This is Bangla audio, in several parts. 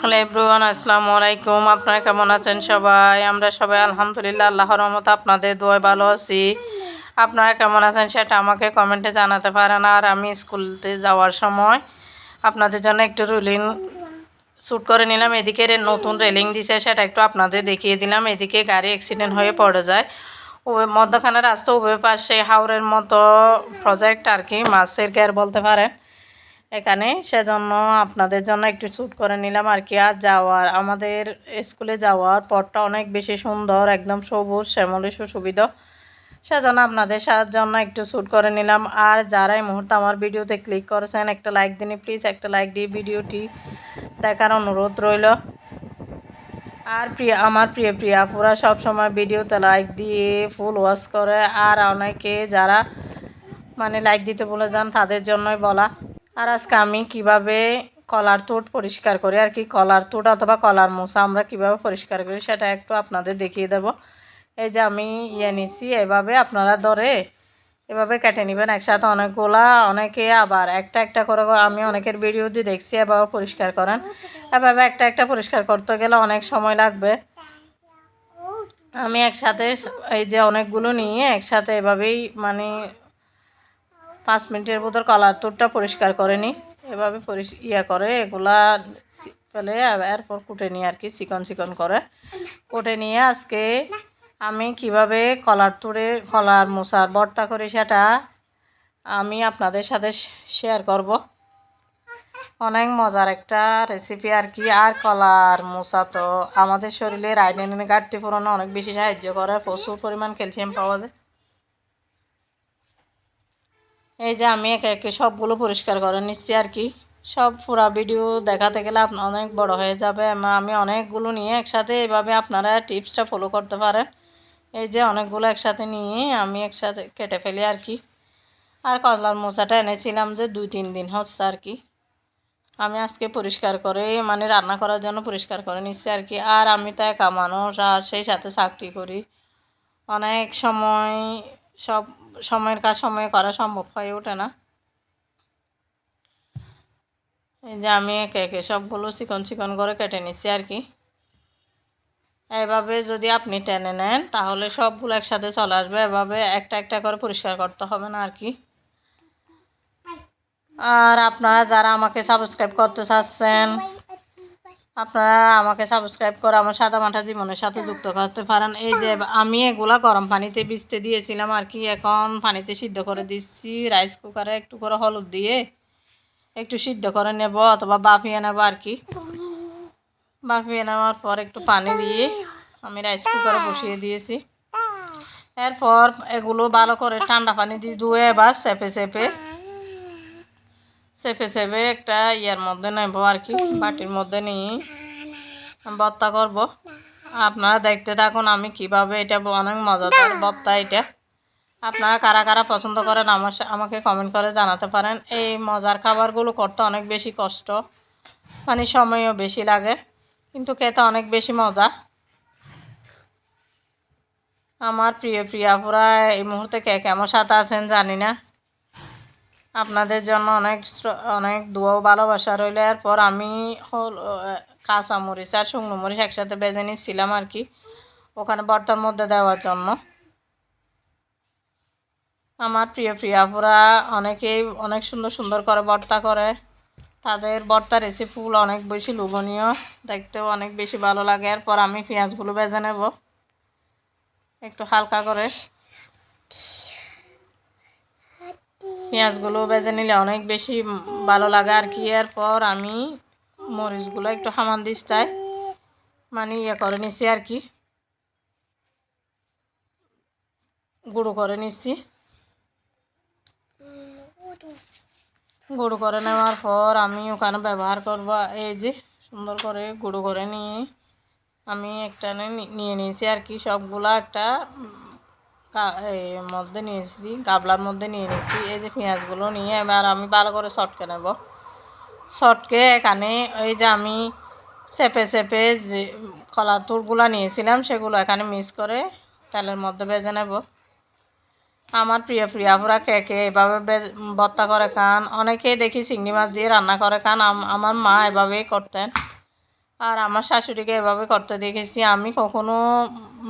হ্যালো এভরিওয়ান, আসসালামু আলাইকুম। আপনারা কেমন আছেন সবাই? আমরা সবাই আলহামদুলিল্লাহ, আল্লাহর রহমত আপনাদের দোয়া ভালো আছি। আপনারা কেমন আছেন সেটা আমাকে কমেন্টে জানাতে পারেন। আর আমি স্কুলতে যাওয়ার সময় আপনাদের জন্য একটু রুলিং শ্যুট করে নিলাম। এদিকে নতুন রেলিং দিছে, সেটা একটু আপনাদের দেখিয়ে দিলাম। এদিকে গাড়ি অ্যাক্সিডেন্ট হয়ে পড়ে যায়। ওই মধ্যখানে রাস্তা উভয় পাশে হাওরের মতো প্রজেক্ট আর কি, মাছের গ্যার বলতে পারেন। এখানে সেজন্য আপনাদের জন্য একটু শ্যুট করে নিলাম আর কি। আর যাওয়ার, আমাদের স্কুলে যাওয়ার পথটা অনেক বেশি সুন্দর, একদম সবুজ শ্যামলি সুবিধা সেজন্য আপনাদের সাথে জন্য একটু শ্যুট করে নিলাম। আর যারা এই মুহূর্তে আমার ভিডিওতে ক্লিক করেছেন, একটা লাইক দিন প্লিজ একটা লাইক দিয়ে ভিডিওটি দেখার অনুরোধ রইল। আর প্রিয়, আমার প্রিয় প্রিয়া পুরা সব সময় ভিডিওতে লাইক দিয়ে ফুল ওয়াশ করে। আর অনেকে যারা মানে লাইক দিতে বলে যান, তাদের জন্যই বলা। আর আজকে আমি কীভাবে কলার তোট পরিষ্কার করি, আর কি কলার তোট অথবা কলার মোছা আমরা কীভাবে পরিষ্কার করি সেটা একটু আপনাদের দেখিয়ে দেব। এই যে আমি ইয়ে নিচ্ছি, এভাবে আপনারা ধরে এভাবে কেটে নেবেন একসাথে অনেকগুলা, অনেকে আবার একটা একটা করে আমি অনেকের ভিডিও দিয়ে দেখছি, এভাবে পরিষ্কার করেন। এভাবে একটা একটা পরিষ্কার করতে গেলে অনেক সময় লাগবে। আমি একসাথে এই যে অনেকগুলো নিয়ে একসাথে এভাবেই মানে পাঁচ মিনিটের ভিতর কলার তোরটা পরিষ্কার করে নিই এভাবে ইয়া করে, এগুলা ফেলে এরপর কুটে নিই আর কি, চিকন চিকন করে। কুটে নিয়ে আজকে আমি কীভাবে কলার তুড়ে কলার মোচার ভর্তা করি সেটা আমি আপনাদের সাথে শেয়ার করব। অনেক মজার একটা রেসিপি আর কি। আর কলার মোচা তো আমাদের শরীরে আইডেন্টিটি ঘাটতি পূরণে অনেক বেশি সাহায্য করে। প্রচুর পরিমাণ ক্যালসিয়াম পাওয়া যায়। এই যে আমি একে একে সবগুলো পরিষ্কার করে নিচ্ছি আর কি। সব পুরা ভিডিও দেখাতে গেলে আপনার অনেক বড় হয়ে যাবে। আমি অনেকগুলো নিয়ে একসাথে এভাবে আপনারা টিপসটা ফলো করতে পারেন। এই যে অনেকগুলো একসাথে নিয়ে আমি একসাথে কেটে ফেলি আর কি। আর কলার মোচাটা এনেছিলাম যে দুই তিন দিন হচ্ছে আর কি। আমি আজকে পরিষ্কার করে মানে রান্না করার জন্য পরিষ্কার করে নিচ্ছি আর কি। আর আমি তো একা মানুষ, আর সেই সাথে চাকরি করি। অনেক সময় সব সময়ের কাজ সময়ে করা সম্ভব হয়ে ওঠে না। এই যে আমি একে একে সবগুলো চিকন চিকন করে কেটে নিচ্ছি আর কি। এভাবে যদি আপনি টেনে নেন, তাহলে সবগুলো একসাথে চলে আসবে। এভাবে একটা একটা করে পরিষ্কার করতে হবে না আর কি। আর আপনারা যারা আমাকে সাবস্ক্রাইব করতে চাচ্ছেন আপনারা আমাকে সাবস্ক্রাইব করে আমার সাদা মাঠা জীবনের সাথে যুক্ত করতে পারেন। এই যে আমি এগুলা গরম পানিতে ভিজতে দিয়েছিলাম আর কি, এখন পানিতে সিদ্ধ করে দিচ্ছি। রাইস কুকারে একটু করে হলুদ দিয়ে একটু সিদ্ধ করে নেব অথবা বাফিয়ে নেব আর কি। বাফিয়ে নেওয়ার পর একটু পানি দিয়ে আমি রাইস কুকারে বসিয়ে দিয়েছি। এরপর এগুলো ভালো করে ঠান্ডা পানি দিয়ে ধুয়ে এবার চেপে চেপে চেপে চেপে একটা ইয়ার মধ্যে নেব আর কি, বাটির মধ্যে নিয়ে ভর্তা করব। আপনারা দেখতে থাকুন আমি কীভাবে এটা অনেক মজাদার ভর্তা এটা। আপনারা কারা কারা পছন্দ করেন আমার আমাকে কমেন্ট করে জানাতে পারেন। এই মজার খাবারগুলো করতে অনেক বেশি কষ্ট মানে সময়ও বেশি লাগে, কিন্তু খেতে অনেক বেশি মজা। আমার প্রিয় প্রিয়াপুরা এই মুহূর্তে কে কেমন সাথে আছেন জানি না। আপনাদের জন্য অনেক অনেক দোয়াও ভালোবাসা রইলে। এরপর আমি হল কাঁচা মরিচ আর শুকনো মরিচ একসাথে বেজে নিচ্ছিলাম আর কি, ওখানে বর্তার মধ্যে দেওয়ার জন্য। আমার প্রিয় প্রিয়াপুরা অনেকেই অনেক সুন্দর সুন্দর করে বর্তা করে। তাদের ভর্তা রেসিপিগুলো অনেক বেশি লোভনীয়, দেখতেও অনেক বেশি ভালো লাগে। এরপর আমি পেঁয়াজগুলো বেজে নেব, একটু হালকা করে। পেঁয়াজগুলো বেজে নিলে অনেক বেশি ভালো লাগে। আর কি, এরপর আমি মরিচগুলো একটু হামান দিস চাই মানে ইয়ে করে নিছি আর কি। গুঁড়ো করে নিচ্ছি। গুঁড়ো করে নেওয়ার পর আমি ওখানে ব্যবহার করব এই যে সুন্দর করে গুঁড়ো করে নিয়ে আমি একটা নিয়ে নিয়েছি আর কি। সবগুলা একটা উম, কা- এর মধ্যে গাবলার মধ্যে নিয়ে নিয়েছি এই যে পেঁয়াজগুলো নিয়ে এবার আমি ভালো করে শটকে নেব। শটকে এখানে ওই যে আমি চেপে চেপে যে কলার তুরগুলো নিয়েছিলাম সেগুলো এখানে মিক্স করে তেলের মধ্যে ভেজে নেব। আমার প্রিয় প্রিয়াপুরা কে কে এভাবে বেজ- ভর্তা করে খান অনেকেই দেখি চিংড়ি মাছ দিয়ে রান্না করে খান। আম- আমার মা এভাবেই করতেন। আর আমার শাশুড়িকে এভাবে করতে দেখেছি, আমি কখনো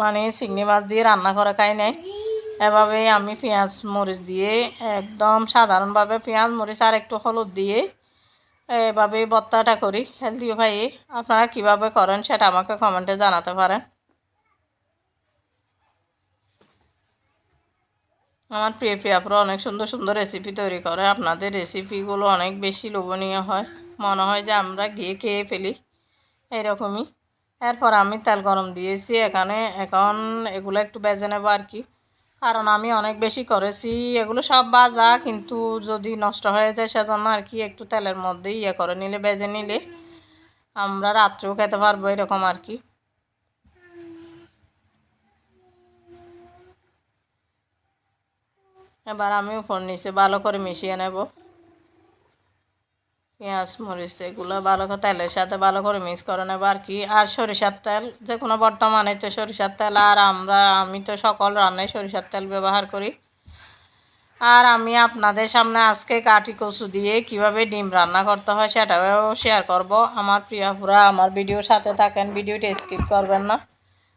মানে চিংড়ি মাছ দিয়ে রান্না করা খাই নাই। এভাবে আমি পেঁয়াজ মরিচ দিয়ে একদম সাধারণভাবে পেঁয়াজ, মরিচ আর একটু হলুদ দিয়ে এভাবে ভর্তাটা করি, হেলদি ভাই। আপনারা কীভাবে করেন সেটা আমাকে কমেন্টে জানাতে পারেন। আমার প্রিয় প্রিয়াপুরা অনেক সুন্দর সুন্দর রেসিপি তৈরি করে। আপনাদের রেসিপিগুলো অনেক বেশি লোভনীয় হয়। মনে হয় যে আমরা গিয়ে খেয়ে ফেলি। এরকমই। এরপর আমি তেল গরম দিয়েছি এখানে। এখন এগুলো একটু বেজে নেব আর কি। কারণ আমি অনেক বেশি করেছি। এগুলো সব বাজা কিন্তু যদি নষ্ট হয়ে যায় সেজন্য আর কি একটু তেলের মধ্যে ইয়ে করে নিলে, বেজে নিলে আমরা রাত্রেও খেতে পারব এরকম আর কি। এবার আমি উপর নিচে ভালো করে মিশিয়ে নেব। পেঁয়াজ, মরিচ এগুলো ভালো করে তেলের সাথে ভালো করে মিক্স করে নেব আর কি। আর সরিষার তেল যে কোনো বর্তমানে তো সরিষার তেল আর আমরা, আমি তো সকল রান্নায় সরিষার তেল ব্যবহার করি। আর আমি আপনাদের সামনে আজকে কাটি কচু দিয়ে কীভাবে ডিম রান্না করতে হয় সেটাও শেয়ার করব। আমার প্রিয়াপুরা আমার ভিডিওর সাথে থাকেন, ভিডিওটা স্কিপ করবেন না।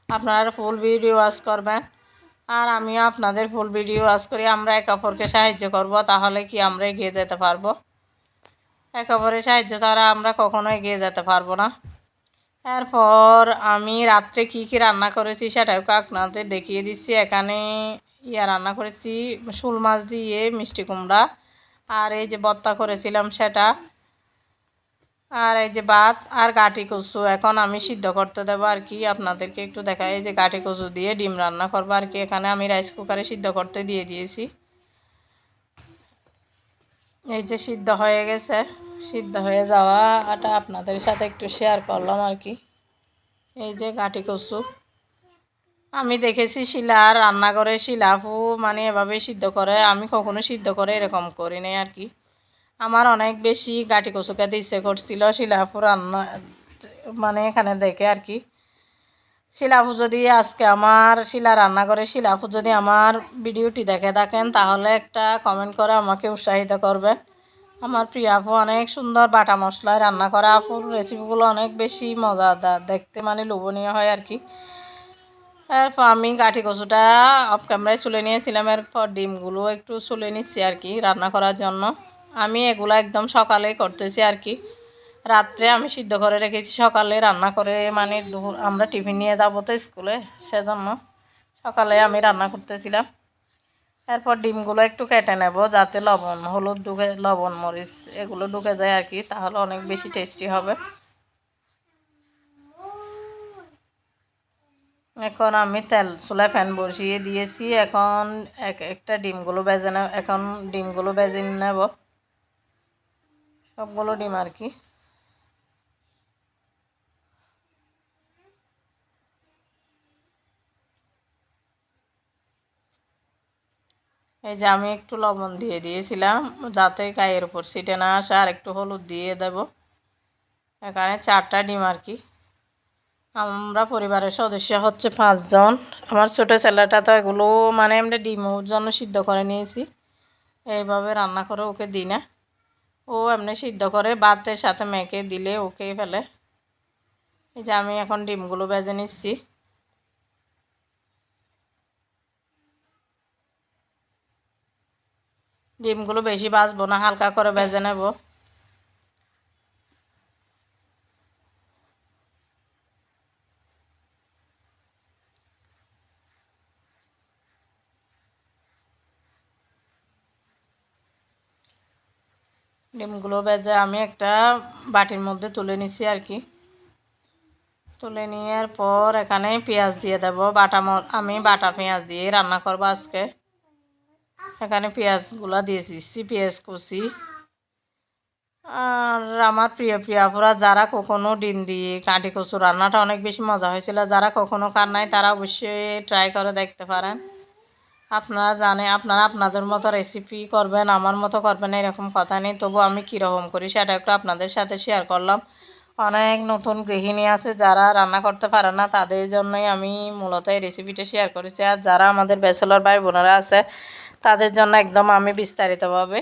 আপনারা ফুল ভিডিও ওয়াচ করবেন। আর আমি আপনাদের ফুল ভিডিও ওয়াচ করি। আমরা একে অপরকে সাহায্য করব, তাহলে কি আমরা এগিয়ে যেতে পারব? একে অপরের সাহায্য ছাড়া আমরা কখনো এগিয়ে যেতে পারব না। এরপর আমি রাত্রে কি কি রান্না করেছি সেটাও আপনাদের দেখিয়ে দিচ্ছি। এখানে ইয়া রান্না করেছি, শুল মাছ দিয়ে মিষ্টি কুমড়া, আর এই যে বত্তা করেছিলাম সেটা, আর এই যে ভাত আর গাটি কচু। এখন আমি সিদ্ধ করতে দেবো আর কি আপনাদেরকে একটু দেখাই, এই যে গাটি কচু দিয়ে ডিম রান্না করব আর কি। এখানে আমি রাইস কুকারে সিদ্ধ করতে দিয়ে দিয়েছি। এই যে সিদ্ধ হয়ে গেছে। সিদ্ধ হয়ে যাওয়া আটা আপনাদের সাথে একটু শেয়ার করলাম আর কি। এই যে গাটি কচু। আমি দেখেছি শিলা রান্না রান্নাঘরে শিলাফু মানে এভাবে সিদ্ধ করে। আমি কখনো সিদ্ধ করে এরকম করি নাই আর কি। আমার অনেক বেশি গাটি কচু খেতে ইচ্ছে করছিল। শিলাফু রান্না মানে এখানে দেখে আর কি। শিলাফু যদি আজকে আমার শিলা রান্না করে, শিলাফু যদি আমার ভিডিওটি দেখে থাকেন, তাহলে একটা কমেন্ট করে আমাকে উৎসাহিত করবেন। আমার প্রিয় আপু, অনেক সুন্দর বাটা মশলায় রান্না করা আপুর রেসিপিগুলো অনেক বেশি মজাদার, দেখতে মানে লোভনীয় হয় আর কি। এরপর আমি কাঠি কচুটা অফ ক্যামেরায় চুলে নিয়েছিলাম, এরপর ডিমগুলো একটু চুলে নিচ্ছি আর কি রান্না করার জন্য। আমি এগুলো একদম সকালেই করতেছি আর কি। রাত্রে আমি সিদ্ধ করে রেখেছি, সকালে রান্না করে মানে দুপুর আমরা টিফিন নিয়ে যাব তো স্কুলে, সেজন্য সকালে আমি রান্না করতেছিলাম। এরপর ডিমগুলো একটু কেটে নেব, যাতে লবণ, হলুদ ঢুকে, লবণ, মরিচ, এগুলো ঢুকে যায় আর কি, তাহলে অনেক বেশি টেস্টি হবে। এখন আমি তেল চুলায় ফ্যান বসিয়ে দিয়েছি, এখন এক একটা ডিমগুলো বেজে নেব, এখন ডিমগুলো বেজে নেব। সবগুলো ডিম আর কি। এই যে আমি একটু লবণ দিয়ে দিয়েছিলাম, যাতে গায়ের উপর সিটে না আসে। আর একটু হলুদ দিয়ে দেব। এখানে চারটা ডিম আর কি। আমরা পরিবারের সদস্য হচ্ছে পাঁচজন। আমার ছোটো ছেলেটা তো এগুলো মানে আমরা ডিমের জন্য সিদ্ধ করে নিয়েছি। এইভাবে রান্না করে ওকে দিই না। ও এমনি সিদ্ধ করে ভাতের সাথে মেখে দিলে ওকে ফেলে। এই যে আমি এখন ডিমগুলো বেজে নিচ্ছি। ডিমগুলো বেশি বাজবো না, হালকা করে বেজে নেব। ডিমগুলো বেজে আমি একটা বাটির মধ্যে তুলে নিছি আর কি। তুলে নেওয়ার পর এখানে পেঁয়াজ দিয়ে দেব, বাটা আমি বাটা পেঁয়াজ দিয়ে রান্না করব আজকে। এখানে পেঁয়াজগুলো দিয়েছি পেঁয়াজ কুচি। আর আমার প্রিয় প্রিয়াপুরা যারা কখনো ডিম দিয়ে কাঁটি কচু রান্নাটা অনেক বেশি মজা হয়েছিল, যারা কখনো কার নাই, তারা অবশ্যই ট্রাই করে দেখতে পারেন। আপনারা জানে, আপনারা আপনাদের মতো রেসিপি করবেন, আমার মতো করবেন, এরকম কথা নেই। তবু আমি কীরকম করি, সেটা একটু আপনাদের সাথে শেয়ার করলাম। অনেক নতুন গৃহিণী আছে, যারা রান্না করতে পারে না, তাদের জন্যই আমি মূলত এই রেসিপিটা শেয়ার করেছি। আর যারা আমাদের ব্যাচেলর ভাই বোনেরা আছে তাদের জন্য একদম আমি বিস্তারিতভাবে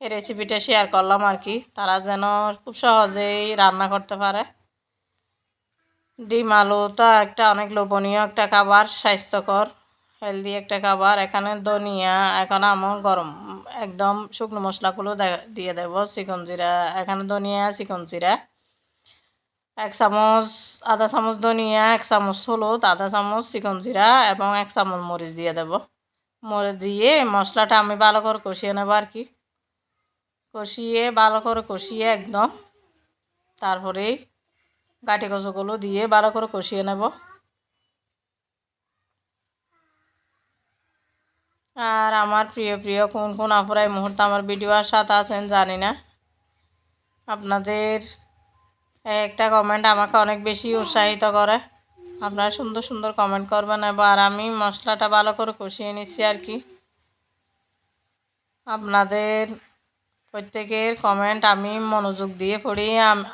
এই রেসিপিটা শেয়ার করলাম আর কি। তারা যেন খুব সহজেই রান্না করতে পারে। ডিম আলু তো একটা অনেক লোভনীয় একটা খাবার, স্বাস্থ্যকর হেলদি একটা খাবার। এখানে ধনিয়া, এখন আমার গরম, একদম শুকনো মশলাগুলো দিয়ে দেব চিকন জিরা। এখানে ধনিয়া, চিকন জিরা। এক চামচ, আধা চামচ ধনিয়া, এক চামচ হলুদ, আধা চামচ চিকন জিরা এবং এক চামচ মরিচ দিয়ে দেব। মরিচ দিয়ে মশলাটা আমি ভালো করে কষিয়ে নেব আর কি। কষিয়ে, ভালো করে কষিয়ে একদম তারপরে গাটি কচুগুলো দিয়ে ভালো করে কষিয়ে নেব। আর আমার প্রিয় প্রিয় কোন কোন আপুরা এই মুহূর্তে আমার ভিডিওর সাথে আছেন জানি না। আপনাদের একটা কমেন্ট আমাকে অনেক বেশি উৎসাহিত করে। আপনারা সুন্দর সুন্দর কমেন্ট করবেন এবার আমি মশলাটা ভালো করে কষিয়ে নিচ্ছি আর কি। আপনাদের প্রত্যেকের কমেন্ট আমি মনোযোগ দিয়ে পড়ি।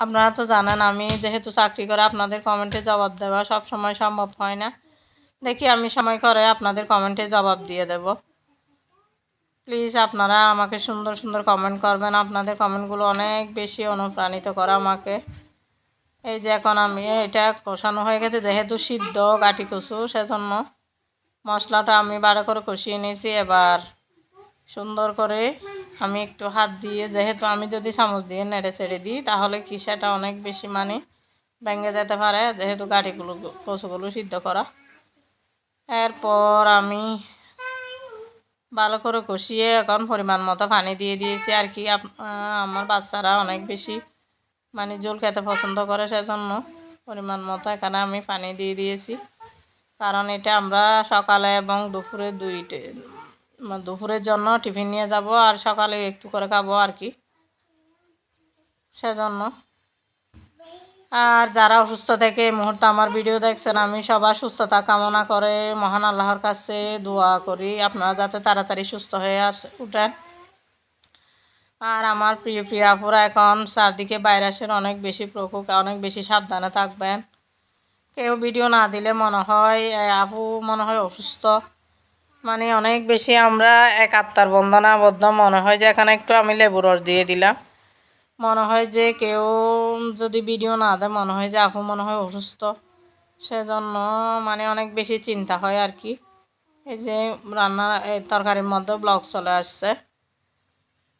আপনারা তো জানেন আমি যেহেতু চাকরি করে আপনাদের কমেন্টে জবাব দেওয়া সব সময় সম্ভব হয় না। দেখি আমি সময় করে আপনাদের কমেন্টে জবাব দিয়ে দেব। প্লিজ আপনারা আমাকে সুন্দর সুন্দর কমেন্ট করবেন। আপনাদের কমেন্টগুলো অনেক বেশি অনুপ্রাণিত করে আমাকে। এই যে এখন আমি এটা কষানো হয়ে গেছে, যেহেতু সিদ্ধ গাটি কচু, সেজন্য মশলাটা আমি বাড়া করে কষিয়ে নিয়েছি। এবার সুন্দর করে আমি একটু হাত দিয়ে, যেহেতু আমি যদি চামচ দিয়ে নেড়ে ছেড়ে দিই, তাহলে কি সেটা অনেক বেশি মানে ভেঙে যেতে পারে, যেহেতু গাড়িগুলো কচুগুলো সিদ্ধ করা। এরপর আমি ভালো করে কষিয়ে এখন পরিমাণ মতো পানি দিয়ে দিয়েছি। আর কি আমার বাচ্চারা অনেক বেশি মানে জল খেতে পছন্দ করে সেজন্য পরিমাণ মতো এখানে আমি পানি দিয়ে দিয়েছি। কারণ এটা আমরা সকালে এবং দুপুরে দুইটে দুপুরের জন্য টিফিন নিয়ে যাব আর সকালে একটু করে খাব আর কি। সেজন্য। আর যারা অসুস্থ থেকে এই মুহূর্তে আমার ভিডিও দেখছেন, আমি সবার সুস্থতা কামনা করে মহান আল্লাহর কাছে দোয়া করি। আপনারা যাতে তাড়াতাড়ি সুস্থ হয়ে আস উঠেন। আর আমার প্রিয় প্রিয় আপুরা, এখন চারদিকে ভাইরাসের অনেক বেশি প্রকোপ, অনেক বেশি সাবধানে থাকবেন। কেউ ভিডিও না দিলে মনে হয় আপু মনে হয় অসুস্থ। মানে অনেক বেশি আমরা এক আত্মার বন্ধনা আবদ্ধ। মনে হয় যে এখানে একটু আমি লেবুর দিয়ে দিলাম। মনে হয় যে কেউ যদি ভিডিও না দেয়, মনে হয় যে আপু মনে হয় অসুস্থ। সেজন্য মানে অনেক বেশি চিন্তা হয় আর কি। এই যে রান্না তরকারির মধ্যে ব্লগ চলে আসছে।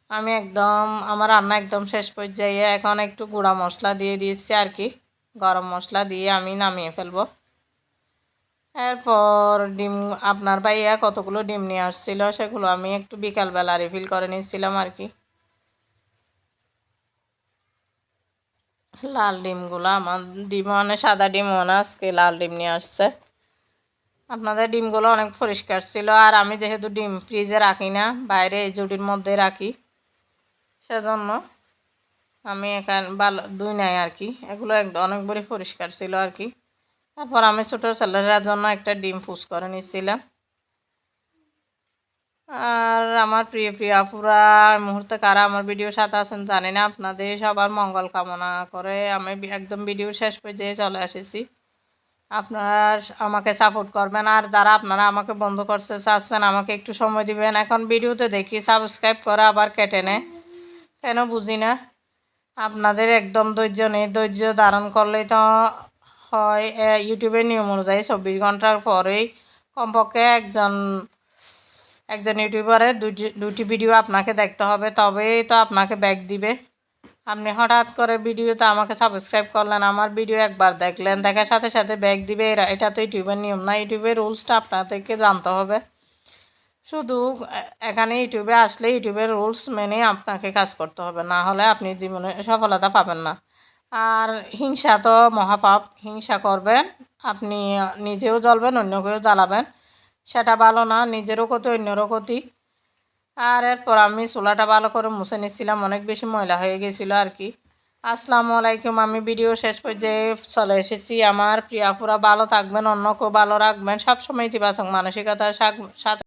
আমি একদম, আমার রান্না একদম শেষ পর্যায়ে এখন একটু গুঁড়া মশলা দিয়ে দিয়েছি আর কি। গরম মশলা দিয়ে আমি নামিয়ে ফেলব। এরপর ডিম, আপনার ভাইয়া কতগুলো ডিম নিয়ে আসছিল সেগুলো আমি একটু বিকালবেলা রিফিল করে নিয়েছিলাম আর কি। লাল ডিমগুলো আমার ডিম মানে সাদা ডিম মানে আজকে লাল ডিম নিয়ে আসছে। আপনাদের ডিমগুলো অনেক পরিষ্কার ছিল আর আমি যেহেতু ডিম ফ্রিজে রাখি না, বাইরে এই জুটির মধ্যে রাখি। সেজন্য আমি এখানে ভালো দুই নাই আর কি। এগুলো অনেক বড় পরিষ্কার ছিল আর কি। তারপর আমি ছোটো ছেলেটার জন্য একটা ডিম ফুস করে নিচ্ছিলাম। আর আমার প্রিয় প্রিয় আপুরা মুহূর্তে কারা আমার ভিডিওর সাথে আছেন জানি না। আপনাদের সবার মঙ্গল কামনা করে আমি একদম ভিডিওর শেষ পর্যায়ে চলে এসেছি। আপনারা আমাকে সাপোর্ট করবেন। আর যারা আপনারা আমাকে বন্ধ করতে চাচ্ছেন, আমাকে একটু সময় দিবেন। এখন ভিডিওতে দেখি সাবস্ক্রাইব করে আবার কেটে নেয়। কেন বুঝি না? আপনাদের একদম ধৈর্য নেই ধৈর্য ধারণ করলেই তো হয় ইউটিউবের নিয়ম অনুযায়ী চব্বিশ ঘণ্টার পরেই কমপক্ষে একজন একজন ইউটিউবারের দুটি দুটি ভিডিও আপনাকে দেখতে হবে, তবেই তো আপনাকে ব্যাক দিবে। আপনি হঠাৎ করে ভিডিওতে আমাকে সাবস্ক্রাইব করলেন, আমার ভিডিও একবার দেখলেন, দেখার সাথে সাথে ব্যাক দিবে এটা তো ইউটিউবের নিয়ম না ইউটিউবের রুলসটা আপনাদেরকে জানতে হবে। শুধু এখানে ইউটিউবে আসলে ইউটিউবের রুলস মেনে আপনাকে কাজ করতে হবে। না হলে আপনি জীবনে সফলতা পাবেন না। আর হিংসা তো মহাপাপ। হিংসা করবেন, আপনি নিজেও জ্বলবেন, অন্যকেও জ্বালাবেন। সেটা ভালো না, নিজেরও ক্ষতি, অন্যরও ক্ষতি। আর এরপর আমি চুলাটা ভালো করে মুছে নিচ্ছিলাম, অনেক বেশি ময়লা হয়ে গেছিল আর কি। আসসালামু আলাইকুম, আমি ভিডিও শেষ পর্যায়ে চলে এসেছি। আমার প্রিয়াপুরা ভালো থাকবেন, অন্যকেও ভালো রাখবেন। সবসময় ইতিবাচক মানসিকতার সাথে